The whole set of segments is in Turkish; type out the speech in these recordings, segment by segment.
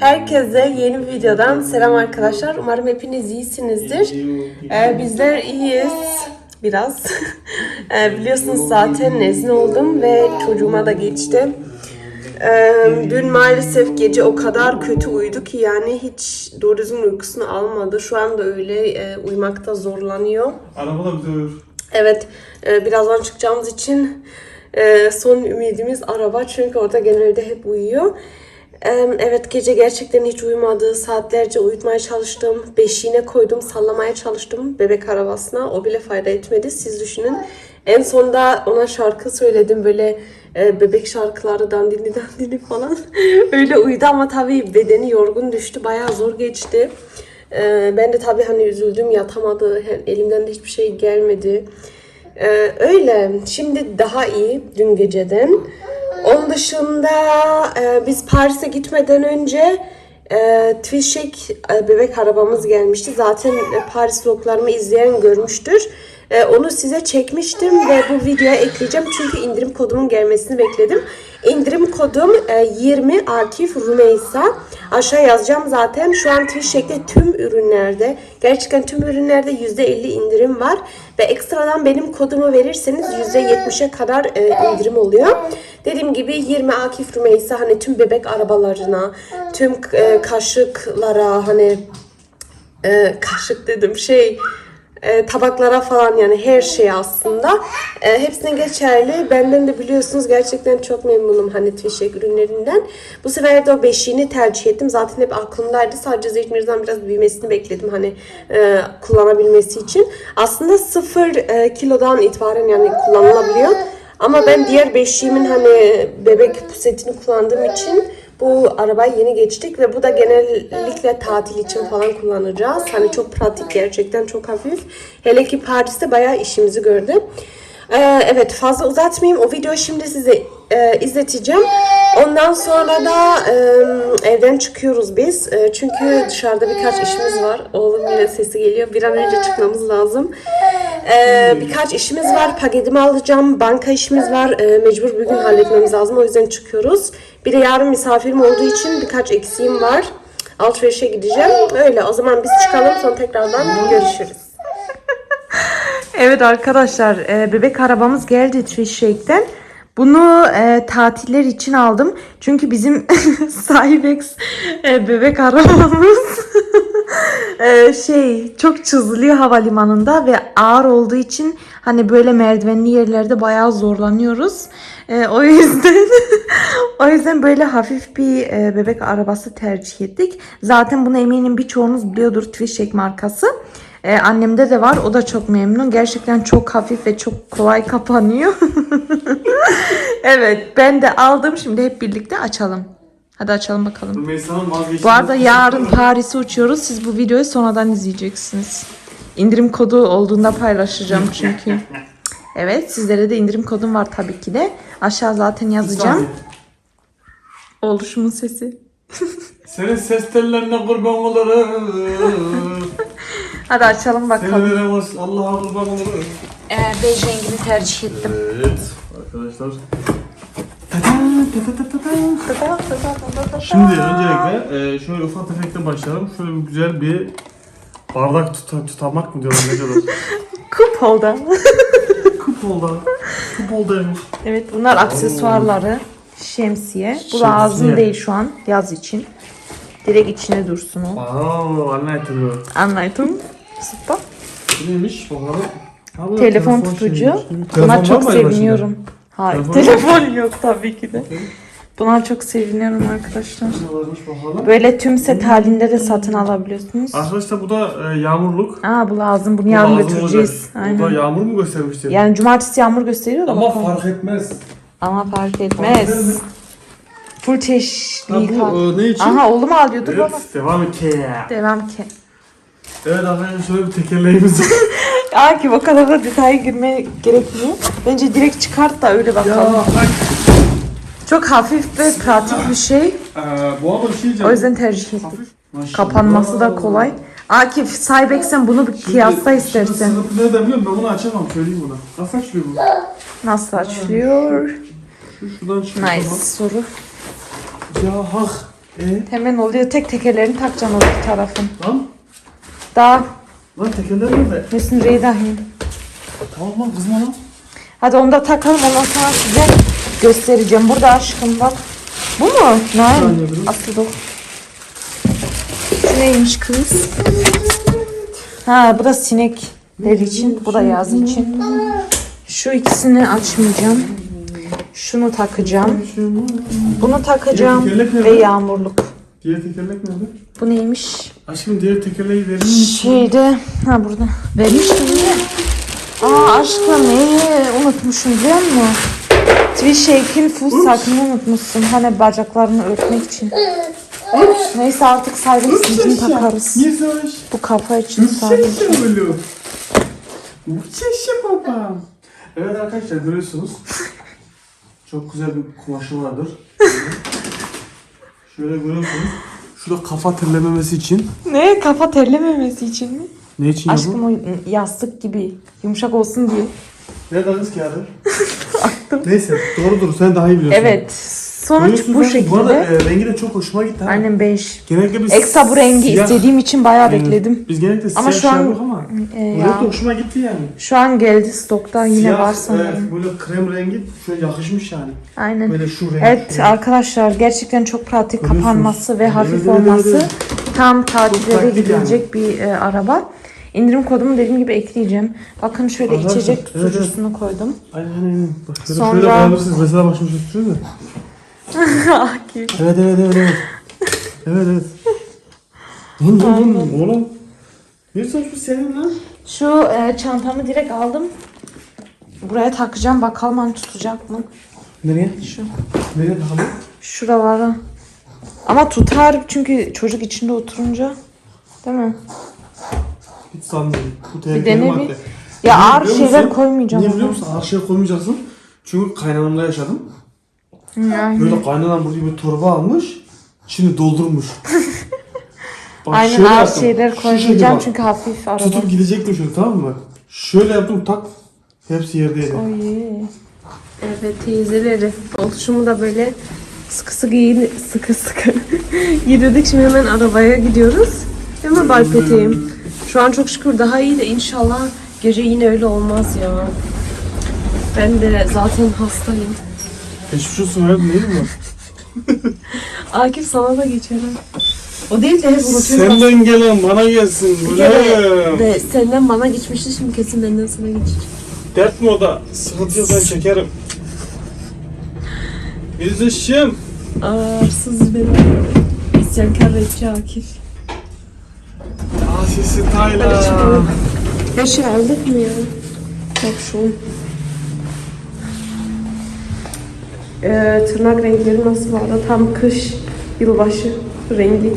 Herkese yeni bir videodan selam arkadaşlar. Umarım hepiniz iyisinizdir. Ee, bizler iyiyiz biraz. Ee, biliyorsunuz zaten nezin oldum ve çocuğuma da geçti. Ee, dün maalesef gece o kadar kötü uyudu ki yani hiç doğru düzgün uykusunu almadı. Şu anda öyle e, uyumakta zorlanıyor. Araba da bize uyur. Evet, e, birazdan çıkacağımız için e, son ümidimiz araba çünkü orada genelde hep uyuyor. E, Evet, gece gerçekten hiç uyumadı. Saatlerce uyutmaya çalıştım. Beşiğine koydum, sallamaya çalıştım bebek arabasına. O bile fayda etmedi. Siz düşünün. En sonunda ona şarkı söyledim böyle e, bebek şarkıları dandini dandini falan. Öyle uyudu ama tabii bedeni yorgun düştü. Bayağı zor geçti. Ee, ben de tabii hani üzüldüm yatamadı. Elimden de hiçbir şey gelmedi. Ee, öyle. Şimdi daha iyi dün geceden. Onun dışında e, biz Paris'e gitmeden önce e, Twişek e, bebek arabamız gelmişti. Zaten e, Paris vloglarımı izleyen görmüştür. E, onu size çekmiştim ve bu videoya ekleyeceğim çünkü indirim kodumun gelmesini bekledim. İndirim kodum e, 20 Akif Rumeysa. Aşağı yazacağım zaten. Şu an Twişek'te tüm ürünlerde, gerçekten tüm ürünlerde %50 indirim var. Ve ekstradan benim kodumu verirseniz %70'e kadar e, indirim oluyor. Dediğim gibi 20 Akif Rumeysa hani tüm bebek arabalarına, tüm e, kaşıklara hani e, kaşık dedim şey e, tabaklara falan yani her şey aslında e, hepsine geçerli. Benden de biliyorsunuz gerçekten çok memnunum hani Twişek ürünlerinden. Bu sefer de o beşiğini tercih ettim. Zaten hep aklımdaydı. Sadece Zeytinmir'den biraz büyümesini bekledim hani e, kullanabilmesi için. Aslında sıfır e, kilodan itibaren yani kullanılabiliyor. Ama ben diğer beşiğimin hani bebek pusetini kullandığım için bu arabayı yeni geçtik ve bu da genellikle tatil için falan kullanacağız. Hani çok pratik gerçekten çok hafif. Hele ki Paris'te bayağı işimizi gördü. Ee, evet fazla uzatmayayım. O videoyu şimdi size e, izleteceğim. Ondan sonra da e, evden çıkıyoruz biz. E, çünkü dışarıda birkaç işimiz var. Oğlum yine sesi geliyor. Bir an önce çıkmamız lazım. E, birkaç işimiz var. Paketimi alacağım. Banka işimiz var. E, mecbur bugün halletmemiz lazım. O yüzden çıkıyoruz. Bir de yarın misafirim olduğu için birkaç eksiğim var. Alışverişe gideceğim. Öyle o zaman biz çıkalım sonra tekrardan görüşürüz. Evet arkadaşlar e, bebek arabamız geldi Trishak'ten. Bunu e, tatiller için aldım. Çünkü bizim Cybex e, bebek arabamız e, şey çok çiziliyor havalimanında ve ağır olduğu için hani böyle merdivenli yerlerde bayağı zorlanıyoruz. E, o yüzden o yüzden böyle hafif bir e, bebek arabası tercih ettik. Zaten bunu eminim birçoğunuz biliyordur Twishek markası. Ee, annemde de var. O da çok memnun. Gerçekten çok hafif ve çok kolay kapanıyor. evet ben de aldım. Şimdi hep birlikte açalım. Hadi açalım bakalım. Rümeysa'nın. Bu arada yarın Paris'e uçuyoruz. Siz bu videoyu sonradan izleyeceksiniz. İndirim kodu olduğunda paylaşacağım çünkü. Evet sizlere de indirim kodum var tabii ki de. Aşağı zaten yazacağım. Oluşumun sesi. Senin ses tellerine kurban olurum. Hadi açalım bakalım. Seni veremez. Allah'a kurban olurum. Ee, bej rengini tercih ettim. Evet. Arkadaşlar. Şimdi öncelikle e, şöyle ufak tefekle başlayalım. Şöyle bir güzel bir bardak tuta, tutamak mı diyorlar ne diyorlar? Kup oldu. Kup oldu. Kup oldaymış. Evet bunlar aksesuarları. Şemsiye. Bu Şemsiye. lazım değil şu an yaz için. Direkt içine dursun o. Wow, anlayın. Anladım. Süper. Neymiş bakalım. Bu Telefon tutucu. şeymiş. Buna Telefon çok seviniyorum. Hayır Telefon telefon yok tabii ki de. Buna çok seviniyorum arkadaşlar. Böyle tüm set halinde de satın alabiliyorsunuz. Arkadaşlar bu da e, yağmurluk. Aa bu lazım. Bunu Bu yarın lazım götüreceğiz. olacak. Bu da Aynen. yağmur mu göstermiştir? Yani cumartesi yağmur gösteriyor da Ama bakalım. fark etmez. Ama fark Fark eder etmez. Full Ha, çeşitli. bu e, ne için? Aha oğlum. Dur baba. Evet, devam et. Devam ki. Evet arkadaşlar şöyle bir tekerleğimiz var. Akif o kadar da detaya girmeye gerekmiyor. Bence direkt çıkart da öyle bakalım. ya bak. Çok hafif ve pratik bir şey. Ee, bu arada bir şey diyeceğim. O yüzden tercih. Maşallah. Kapanması da kolay. Akif, Cybex sen bunu bir Şimdi- kıyasla şimdi istersen. Sınıfı nereden biliyorum ben bunu açamam söyleyeyim buna. Nasıl açılıyor bu? Nasıl açılıyor? Şu şuradan çıkıyor. Nice soru. tamam. Ya hak. E Hemen oluyor. Tek tekerlerini takacaksın öbür tarafın. lan? Daha Lan tekerler nerede? Müslüm Reydahim. Tamam lan kızma lan. Hadi onu da takalım ondan sonra size göstereceğim. Burada aşkım bak. Bu mu? durun. Aslı bu. Şu neymiş kız? Ha bu da sinekler için. Bu da yaz için. Şu ikisini açmayacağım. Şunu takacağım. Bunu takacağım ve yağmurluk. Diğer tekerlek nerede? Bu neymiş? Aşkım diğer tekerleği verir misin? Şeyde, ha burada. Vermiştim ya. Aa aşkım neyi unutmuşum biliyor musun? Twishak'in full sakını unutmuşsun. Hani bacaklarını örtmek için. Neyse artık saygı için takarız. Savaş? Bu kafa için saygı. Muhteşem oğlum. Muhteşem babam. Evet arkadaşlar görüyorsunuz. Çok güzel bir kumaşı vardır. Şöyle görüyorsunuz. Şurada kafa terlememesi için. Ne? Kafa terlememesi için mi? Ne için? Aşkım o yastık gibi yumuşak olsun diye. Nerede kız kağıdı? Neyse doğrudur sen daha iyi biliyorsun. Evet. Sonuç bu ben- Bu arada şekilde. e, rengi de çok hoşuma gitti. ha. Annem beş. Genellikle biz Ekstra bu rengi siyah- istediğim için bayağı Aynen. bekledim. Biz genellikle Ama siyah şu an- şey yapıyoruz ama E, bu renk de ya. hoşuma gitti yani. Şu an geldi stokta yine Siyah, var sanırım. evet, böyle krem rengi şöyle yakışmış yani. Aynen. Böyle şu renk. Evet şöyle. arkadaşlar gerçekten çok pratik Görüyorsunuz. kapanması ve Evet, hafif evet, olması. evet. Tam tatillere pratik gidilecek bir e, araba. İndirim kodumu dediğim gibi ekleyeceğim. Bakın şöyle Arkadaşlar, içecek evet, evet. tutucusunu koydum. Aynen aynen. Bak şöyle, Sonra- şöyle. Mesela bak şunu tutuyor da. Akif. Evet evet evet evet. evet evet. Dun dun. Oğlum. Bir saç bu senin lan. Şu e, çantamı direkt aldım. Buraya takacağım bakalım hani tutacak mı? Nereye? Şu Nereye takalım? şuralara. Ama tutar çünkü çocuk içinde oturunca. Değil mi? Hiç sanmıyorum. Bu Bir tehlikeli dene bir. Niye Ya ağır biliyor şeyler musun? koymayacağım. Niye biliyor ama. musun? Ağır şey koymayacaksın. Çünkü kaynanamla yaşadım. Yani. Böyle kaynanam burada bir torba almış. Şimdi doldurmuş. Bak Aynen şöyle ağır yaptım. şeyler Şu şekilde koymayacağım bak. çünkü hafif araba. Tutup gidecektim şöyle tamam mı? Şöyle yaptım tak. Hepsi yerdeydi. Oy. Evet teyzeleri. Oluşumu da böyle sıkı sıkı giyin sıkı sıkı giydirdik. Şimdi hemen arabaya gidiyoruz. Hemen balpeteyim. Şu an çok şükür daha iyi de inşallah gece yine öyle olmaz ya. Ben de zaten hastayım. Geçmiş olsun hayatım değil mi? Akif sana da geçelim. O değil de hep unutuyorum. Senden gelen bana gelsin. Bir kere de senden bana geçmişti şimdi kesin benden sana geçecek. Dert mi o da? Sıkıntı yok ben çekerim. Yüzleşeceğim. Arsız benim. İsyankar rapçi Akif. Asisi Hadi Tayla. Her şey aldık mı ya? Bak şu. Ee, tırnak renkleri nasıl var? Tam kış, yılbaşı rengi.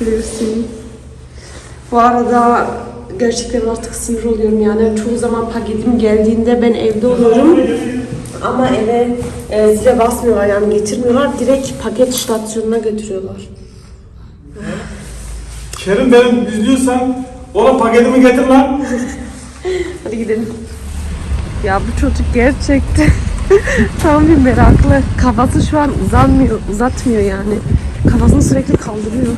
Göstereyim. Bu arada gerçekten artık sinir oluyorum yani. Çoğu zaman paketim geldiğinde ben evde oluyorum. Ama eve e, zile basmıyorlar yani getirmiyorlar. Direkt paket istasyonuna götürüyorlar. Kerim benim izliyorsan oğlum paketimi getir lan. Hadi gidelim. Ya bu çocuk gerçekten tam bir meraklı. Kafası şu an uzanmıyor, uzatmıyor yani. Kafasını sürekli kaldırıyor.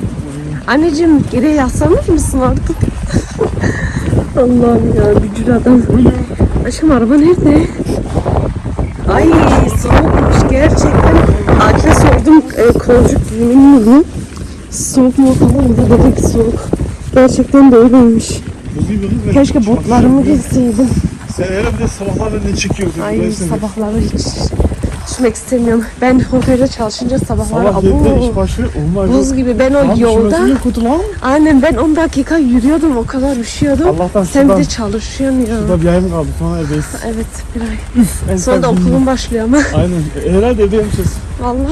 Anneciğim geriye yaslanır mısın artık? Allah'ım ya bücür adam. Aşkım araba nerede? Ay soğukmuş gerçekten. Akif'e sordum e, kolcuk giyinin mi? Soğuk mu falan da dedi ki soğuk. Gerçekten de öyleymiş. Keşke botlarımı giyseydim. Sen hele bir de sabahlar benden çekiyorsun. Ay sabahları hiç düşmek istemiyorum. Ben otelde çalışınca sabahları Sabah 7'de iş başı olmaz. buz gibi ben o yolda lan. aynen ben 10 dakika yürüyordum o kadar üşüyordum. Allah'tan Sen bir şuradan- de çalışıyorsun ya. Burada bir ay mı kaldı sonra evdeyiz. Evet bir ay. En Sonra da okulun başlıyor ama. Aynen. E, Herhalde evde yapacağız. Valla.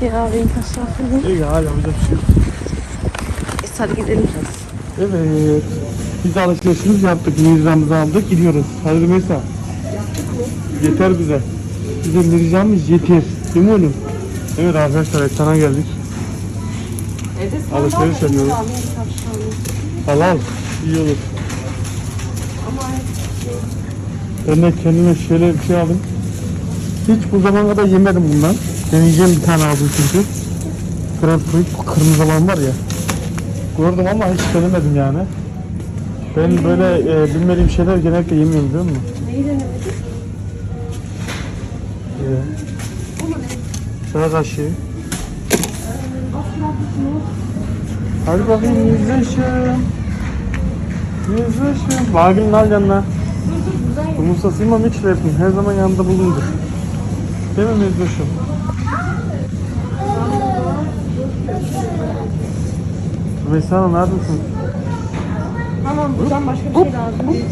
Ya benim tasarrufum. İyi hala yapacak bir şey yok. Neyse hadi gidelim. Evet. Biz alışverişimizi yaptık. 100 liramızı aldık. Gidiyoruz. Hadi Rümeysa. Yeter bize. Bize liramız yeter. Değil mi oğlum? Evet arkadaşlar Ektan'a geldik. Alışveriş yapıyoruz. Al al. İyi olur. Ben de kendime şöyle bir şey aldım. Hiç bu zamana kadar yemedim bundan. Deneyeceğim bir tane aldım çünkü. Grand Prix kırmızı olan var ya. Gördüm ama hiç denemedim yani. Ben böyle e, bilmediğim şeyler genellikle yemiyorum biliyor musun? Neyi denemedin? Ee, çay kaşığı. Hadi bakayım yüzleşim. Yüzleşim. Bagil'in al yanına. Umursasıyım ama hiç verdim. Her zaman yanında bulundur. Değil mi yüzleşim? Mesela ne yapıyorsun? Tamam buradan başka bir şey lazım. değil.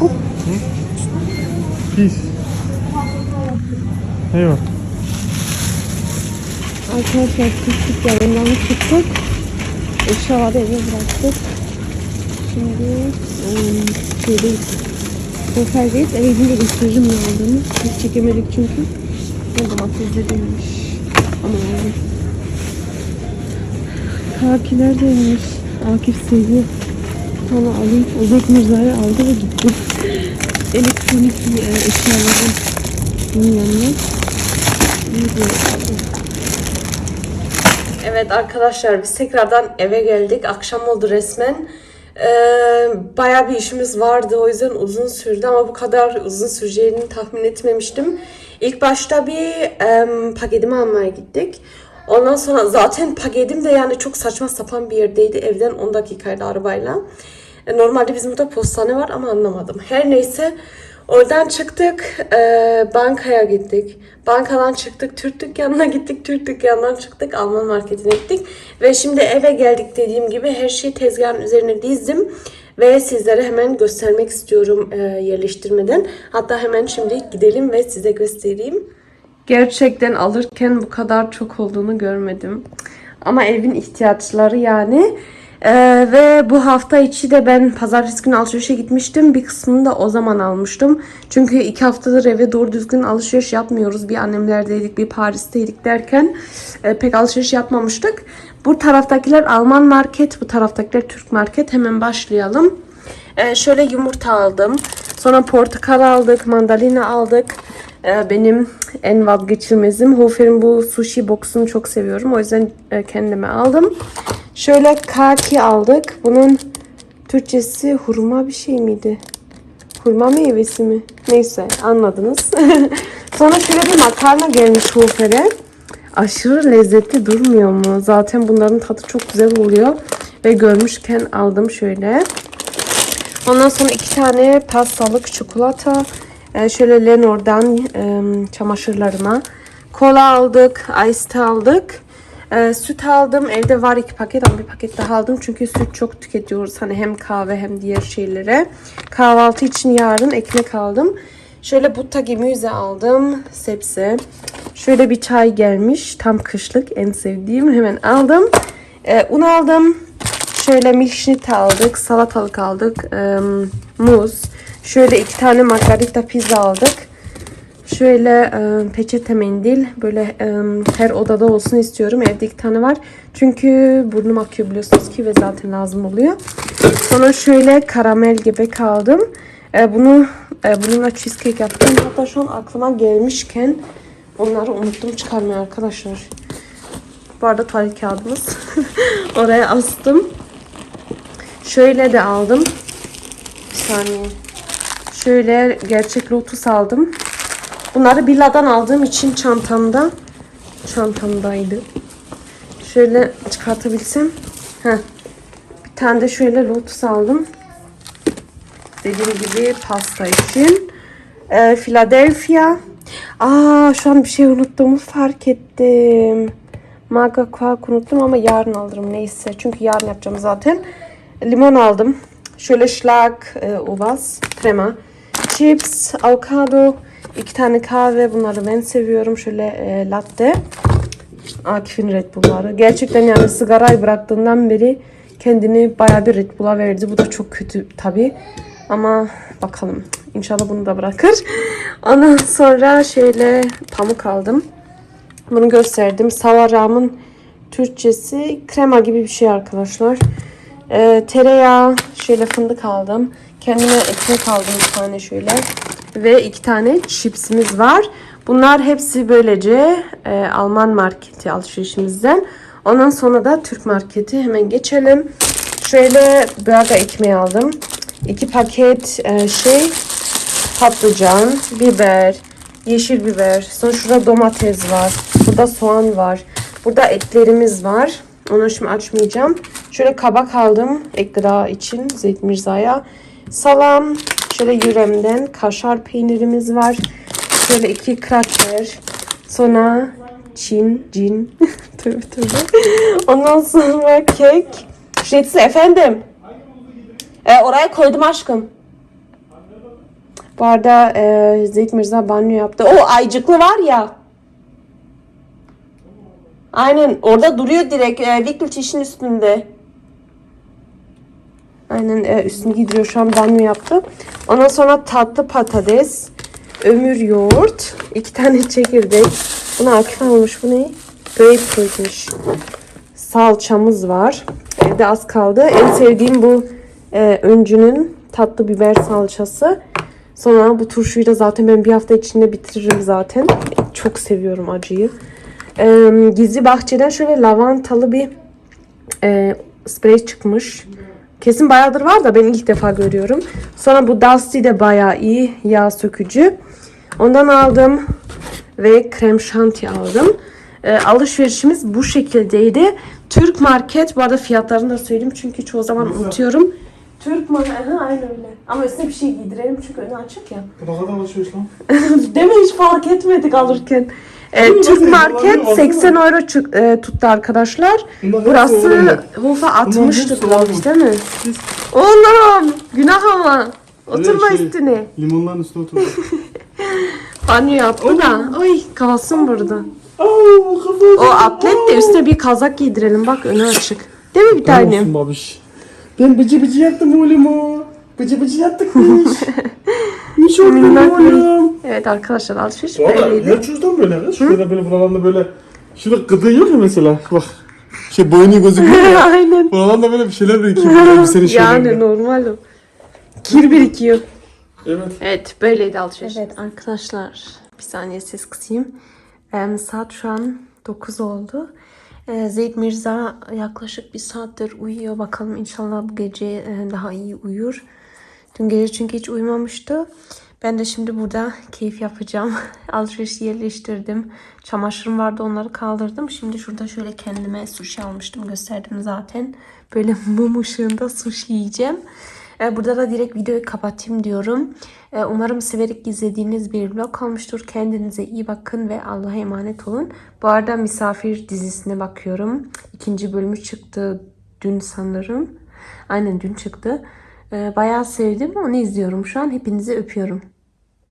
Pis. Eyvah. Arkadaşlar çıktık yanından çıktık. Eşyaları eve bıraktık. Şimdi ıı, şeydeyiz. Oteldeyiz. Eve gidince gösteririm ne aldığını. Biz çekemedik çünkü. Ne domatesleriymiş. Ama yani. Kakiler deymiş. Akif seviyor. Sonra alayım. Ozek Mirza'yı aldı ve gitti. Elektronik e, eşyaların bunun yanına. Evet arkadaşlar biz tekrardan eve geldik. Akşam oldu resmen. Ee, bayağı bir işimiz vardı o yüzden uzun sürdü ama bu kadar uzun süreceğini tahmin etmemiştim. İlk başta bir em, paketimi almaya gittik. Ondan sonra zaten paketim de yani çok saçma sapan bir yerdeydi. Evden 10 dakikaydı arabayla. E, Normalde bizim burada postane var ama anlamadım. Her neyse oradan çıktık e, bankaya gittik. Bankadan çıktık Türk dükkanına gittik. Türk dükkanından çıktık Alman marketine gittik. Ve şimdi eve geldik dediğim gibi her şeyi tezgahın üzerine dizdim. Ve sizlere hemen göstermek istiyorum e, yerleştirmeden. Hatta hemen şimdi gidelim ve size göstereyim. Gerçekten alırken bu kadar çok olduğunu görmedim. Ama evin ihtiyaçları yani. Ee, ve bu hafta içi de ben pazartesi günü alışverişe gitmiştim. Bir kısmını da o zaman almıştım. Çünkü iki haftadır eve doğru düzgün alışveriş yapmıyoruz. Bir annemlerdeydik, bir Paris'teydik derken e, pek alışveriş yapmamıştık. Bu taraftakiler Alman market, bu taraftakiler Türk market. Hemen başlayalım. Ee, şöyle yumurta aldım. Sonra portakal aldık, mandalina aldık. Ee, benim en vazgeçilmezim. Hofer'in bu sushi box'unu çok seviyorum. O yüzden e, kendime aldım. Şöyle kaki aldık. Bunun Türkçesi hurma bir şey miydi? Hurma meyvesi mi? Neyse anladınız. Sonra şöyle bir makarna gelmiş Hofer'e. Aşırı lezzetli durmuyor mu? Zaten bunların tadı çok güzel oluyor. Ve görmüşken aldım şöyle. Ondan sonra iki tane pastalık çikolata. Ee, şöyle Lenor'dan e, çamaşırlarıma. Kola aldık. Ice aldık. Ee, süt aldım. Evde var iki paket ama bir paket daha aldım. Çünkü süt çok tüketiyoruz. Hani hem kahve hem diğer şeylere. Kahvaltı için yarın ekmek aldım. Şöyle butta gemüse aldım. Sebze. Şöyle bir çay gelmiş. Tam kışlık en sevdiğim. Hemen aldım. Ee, un aldım. Şöyle milkshake aldık, salatalık aldık, eee, muz. Şöyle iki tane margarita pizza aldık. Şöyle eee, peçete mendil böyle eee, her odada olsun istiyorum. Evde iki tane var. Çünkü burnum akıyor biliyorsunuz ki ve zaten lazım oluyor. Sonra şöyle karamel gibi kaldım. Eee, bunu eee, bununla cheesecake yaptım. Hatta şu an aklıma gelmişken onları unuttum çıkarmaya arkadaşlar. Bu arada tuvalet kağıdımız. Oraya astım. Şöyle de aldım. Bir saniye. Şöyle gerçek lotus aldım. Bunları Billa'dan aldığım için çantamda çantamdaydı. Şöyle çıkartabilsem. Heh. Bir tane de şöyle lotus aldım. Dediğim gibi pasta için. Ee, Philadelphia. Aa şu an bir şey unuttuğumu fark ettim. Maga quark unuttum ama yarın alırım neyse. Çünkü yarın yapacağım zaten. Limon aldım. Şöyle schlag, e, uvas, krema, chips, avokado, iki tane kahve. Bunları ben seviyorum. Şöyle e, latte. Akif'in Red Bull'ları. Gerçekten yani sigarayı bıraktığından beri kendini baya bir Red Bull'a verdi. Bu da çok kötü tabi. Ama bakalım. İnşallah bunu da bırakır. Ondan sonra şöyle pamuk aldım. Bunu gösterdim. Savaram'ın Türkçesi krema gibi bir şey arkadaşlar. Ee, tereyağı, şöyle fındık aldım. Kendime ekmek aldım bir tane şöyle. Ve iki tane chipsimiz var. Bunlar hepsi böylece e, Alman marketi alışverişimizden. Ondan sonra da Türk marketi hemen geçelim. Şöyle burger ekmeği aldım. İki paket e, şey patlıcan, biber, yeşil biber. Sonra şurada domates var. Burada soğan var. Burada etlerimiz var. Onu şimdi açmayacağım. Şöyle kabak aldım ek gıda için Zeyt Mirza'ya. Salam. Şöyle yüremden kaşar peynirimiz var. Şöyle iki kraker. Sonra Çin, cin. tövbe tövbe. Ondan sonra kek. Şetsi efendim. E, oraya koydum aşkım. Bu arada e, Zeyt Mirza banyo yaptı. O aycıklı var ya. Aynen orada duruyor direkt. E, Viktor çişin üstünde. Aynen e, üstünü giydiriyor şu an banyo yaptı. Ondan sonra tatlı patates. Ömür yoğurt. iki tane çekirdek. Bunu Akif almış. Bu ne? Grapefruit'miş. Salçamız var. Evde az kaldı. En sevdiğim bu e, öncünün tatlı biber salçası. Sonra bu turşuyu da zaten ben bir hafta içinde bitiririm zaten. Çok seviyorum acıyı. E, Gizli Bahçe'den şöyle lavantalı bir e, sprey çıkmış. Kesin bayağıdır var da ben ilk defa görüyorum. Sonra bu Dusty de bayağı iyi yağ sökücü. Ondan aldım ve krem şanti aldım. E, alışverişimiz bu şekildeydi. Türk market bu arada fiyatlarını da söyleyeyim çünkü çoğu zaman unutuyorum. Türk market aynı öyle. Ama üstüne bir şey giydirelim çünkü önü açık ya. Bu ne kadar alışveriş lan? Değil mi? Hiç fark etmedik alırken. E? Türk market Bunlar 80 euro çık- e, tuttu arkadaşlar. Burası. Hofa Bunlar 60 hepsi tutulamış oğlum. değil mi? Oğlum günah ama. Oturma şey- üstüne. Limonların üstüne otur. Banyo yaptı da. Ay kalsın burada. Aa. O atlet de üstüne bir kazak giydirelim. Bak önü açık. Değil mi bir tane? Olsun babiş. Ben bıcı bıcı yaptım oğlum o. Bıcı bıcı yaptık biz. Hiç Minnak olmadı oğlum. Evet arkadaşlar alışveriş Valla böyleydi. her çocuktan böyle kız. Şurada böyle buralarında böyle. Şurada gıdığı yok ya mesela. Bak. Şey boynu gözüküyor ya. Aynen. Buralarında böyle bir şeyler birikiyor. Elbisenin şeylerinde. Yani normal o. Kir birikiyor. Evet. Evet böyleydi alışveriş. Evet arkadaşlar bir saniye ses kısayım. Em, saat şu an 9 oldu. E, Zeyd Mirza yaklaşık bir saattir uyuyor. Bakalım inşallah bu gece e, daha iyi uyur. Dün gece çünkü hiç uyumamıştı. Ben de şimdi burada keyif yapacağım. Alışverişi yerleştirdim. Çamaşırım vardı onları kaldırdım. Şimdi şurada şöyle kendime sushi almıştım. Gösterdim zaten. Böyle mum ışığında sushi yiyeceğim. E, Burada da direkt videoyu kapatayım diyorum. E, Umarım severek izlediğiniz bir vlog olmuştur. Kendinize iyi bakın ve Allah'a emanet olun. Bu arada Misafir dizisine bakıyorum. İkinci bölümü çıktı dün sanırım. Aynen dün çıktı. E, Bayağı sevdim. Onu izliyorum şu an. Hepinizi öpüyorum.